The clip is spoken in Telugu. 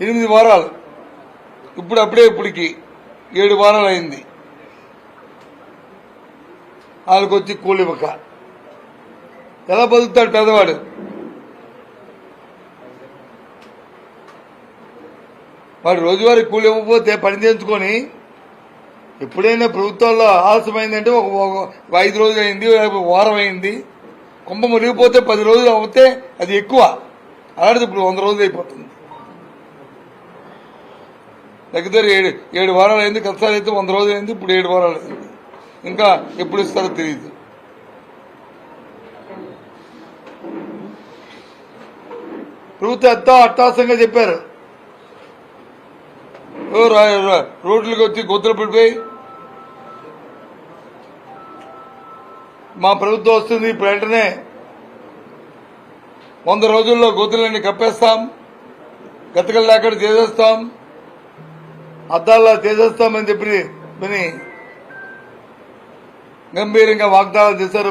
ఎనిమిది వారాలు. ఇప్పుడు అప్పుడే ఇప్పటికి ఏడు వారాలు అయింది. వాళ్ళకి వచ్చి కూలివ్వక ఎలా బతుకుతాడు పెద్దవాడు? వాడు రోజువారీ కూలి ఇవ్వకపోతే పని చేయించుకొని ఎప్పుడైనా ప్రభుత్వాల్లో ఆలస్యమైందంటే ఒక ఐదు రోజులు అయింది వారం అయింది. కుంభం మురిగిపోతే పది రోజులు అవుతే అది ఎక్కువ. అలాంటిది ఇప్పుడు వంద రోజులు అయిపోతుంది. దగ్గర ఏడు ఏడు వారాలు అయింది కష్టాలు అయితే వంద రోజులు అయింది ఇప్పుడు ఏడు వారాలు అయింది. ఇంకా ఎప్పుడు ఇస్తారో తెలియదు ప్రభుత్వం ఎంతో అట్టాసంగా చెప్పారు. ఓ రోడ్లకు వచ్చి గొంతులు పడిపోయి మా ప్రభుత్వం వస్తుంది ఇప్పుడు వెంటనే వంద రోజుల్లో గోతులన్నీ కప్పేస్తాం గతకలు లేకుండా చేసేస్తాం అద్దాల్లో చేసేస్తామని చెప్పి గంభీరంగా వాగ్దానాలు చేశారు